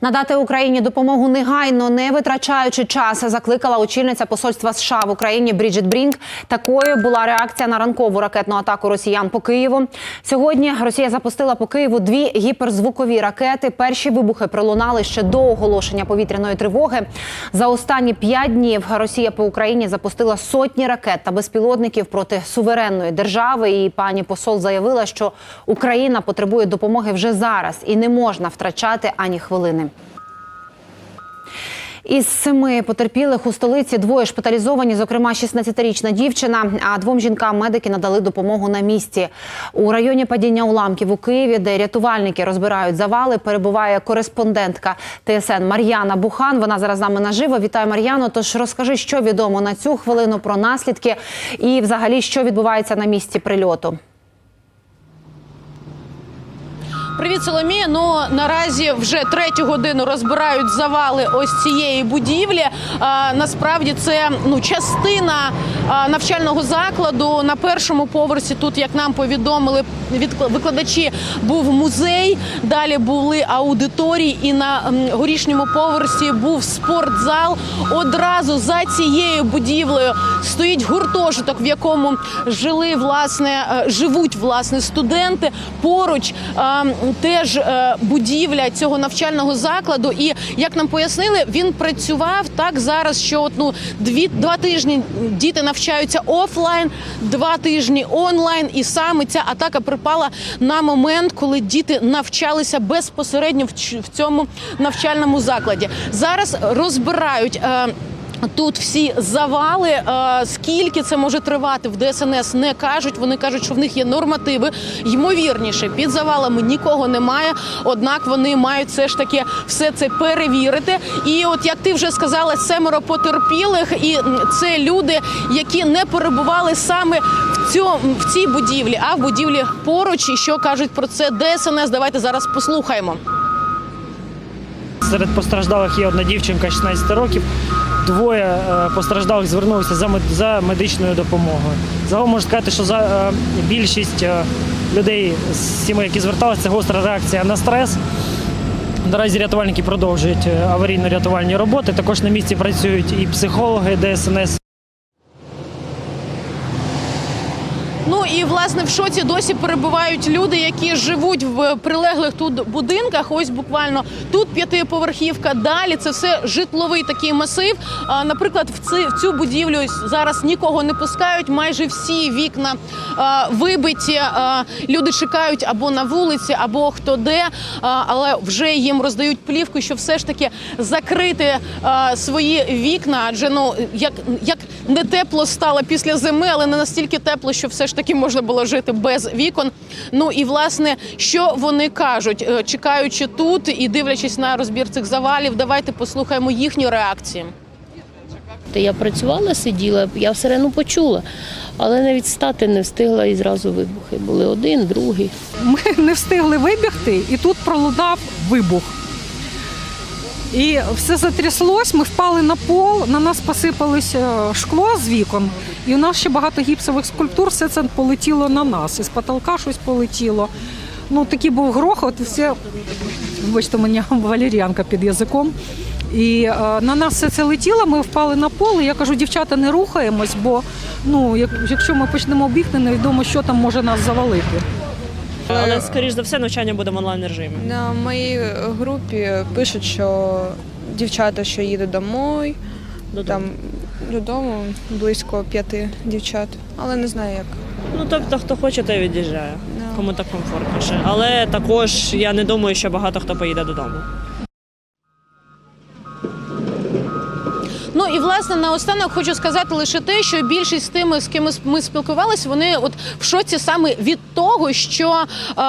Надати Україні допомогу негайно, не витрачаючи час, закликала очільниця посольства США в Україні Бріджит Брінк. Такою була реакція на ранкову ракетну атаку росіян по Києву. Сьогодні Росія запустила по Києву дві гіперзвукові ракети. Перші вибухи пролунали ще до оголошення повітряної тривоги. За останні п'ять днів Росія по Україні запустила сотні ракет та безпілотників проти суверенної держави. І пані посол заявила, що Україна потребує допомоги вже зараз і не можна втрачати ані хвилини. Із семи потерпілих у столиці двоє шпиталізовані, зокрема 16-річна дівчина. А двом жінкам медики надали допомогу на місці. У районі падіння уламків у Києві, де рятувальники розбирають завали, перебуває кореспондентка ТСН Мар'яна Бухан. Вона зараз з нами наживо. Вітаю Мар'яно. Тож розкажи, що відомо на цю хвилину про наслідки і, взагалі, що відбувається на місці прильоту. Привіт, Соломія. Ну наразі вже третю годину розбирають завали ось цієї будівлі. А, насправді це ну частина а, навчального закладу на першому поверсі. Тут, як нам повідомили, від викладачі був музей. Далі були аудиторії, і на м, горішньому поверсі був спортзал. Одразу за цією будівлею стоїть гуртожиток, в якому жили власне е, живуть власне студенти. Поруч е, теж е, будівля цього навчального закладу. І як нам пояснили, він працював так зараз, що от, ну, дві два тижні діти навчаються офлайн, два тижні онлайн. І саме ця атака припала на момент, коли діти навчалися безпосередньо в цьому навчальному закладі. Зараз розбирають. Тут всі завали. Е, Скільки це може тривати в ДСНС не кажуть. Вони кажуть, що в них є нормативи. Ймовірніше, під завалами нікого немає. Однак вони мають все ж таки все це перевірити. І от як ти вже сказала, семеро потерпілих, і це люди, які не перебували саме в цьому в цій будівлі, а в будівлі поруч. І що кажуть про це ДСНС? Давайте зараз послухаємо. Серед постраждалих є одна дівчинка 16 років. Двоє е, постраждалих звернулися за мед- за медичною допомогою. Загалом можу сказати, що за е, більшість е, людей з сімей, які зверталися, це гостра реакція на стрес. Наразі рятувальники продовжують аварійно-рятувальні роботи. Також на місці працюють і психологи ДСНС. Ну і власне в шоці досі перебувають люди, які живуть в прилеглих тут будинках. Ось буквально тут п'ятиповерхівка. Далі це все житловий такий масив. Наприклад, в ци в цю будівлю зараз нікого не пускають. Майже всі вікна вибиті. Люди чекають або на вулиці, або хто де. Але вже їм роздають плівку, що все ж таки закрити свої вікна. Адже ну як, як не тепло стало після зими, але не настільки тепло, що все ж таки можна було жити без вікон. Ну і власне, що вони кажуть, Е, чекаючи тут і дивлячись на розбір цих завалів, давайте послухаємо їхню реакцію. Я працювала, сиділа, я все одно почула, але навіть стати не встигла і зразу вибухи. Були один, другий. Ми не встигли вибігти, і тут пролунав вибух. І все затряслось, ми впали на пол, на нас посипалось е, шкло з вікон, і у нас ще багато гіпсових скульптур, все це полетіло на нас. Із потолка щось полетіло. Ну, такий був грохот, і все, вибачте, у мене валеріанка під язиком. І е, на нас все це летіло, ми впали на пол. І я кажу, дівчата, не рухаємось, бо ну, якщо ми почнемо бігти, невідомо, що там може нас завалити. Але скоріш за все навчання буде в онлайн режимі. На моїй групі пишуть, що дівчата, що їдуть домой, там додому близько п'яти дівчат, але не знаю як. Ну тобто, хто хоче, той від'їжджає. Кому так комфортніше. Але також я не думаю, що багато хто поїде додому. Ну і власне наостанок хочу сказати лише те, що більшість з тими, з ким ми спілкувалися, вони от в шоці саме від того, що е,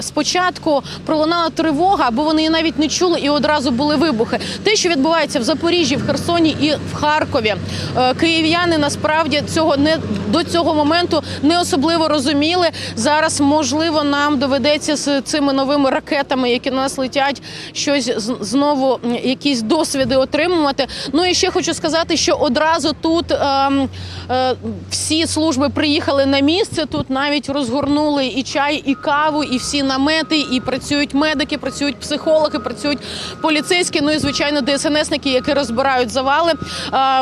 спочатку пролунала тривога, або вони її навіть не чули, і одразу були вибухи. Те, що відбувається в Запоріжжі, в Херсоні і в Харкові, е, київ'яни насправді цього не до цього моменту не особливо розуміли. Зараз можливо нам доведеться з цими новими ракетами, які на нас летять, щось знову якісь досвіди отримувати. Ну і ще хочу хочу сказати, що одразу тут ем, е, всі служби приїхали на місце. Тут навіть розгорнули і чай, і каву, і всі намети, і працюють медики, працюють психологи, працюють поліцейські. Ну і звичайно, ДСНСники, які розбирають завали. Е,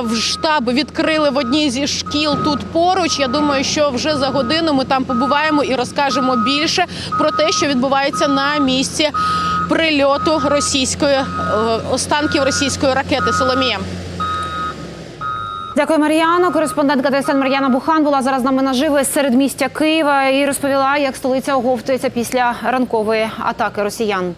в штаб відкрили в одній зі шкіл тут поруч. Я думаю, що вже за годину ми там побуваємо і розкажемо більше про те, що відбувається на місці прильоту російської е, останків російської ракети Соломія. Дякую, Мар'яно. Кореспондентка ТСН Мар'яна Бухан була зараз з нами наживо з середмістя Києва і розповіла, як столиця оговтується після ранкової атаки росіян.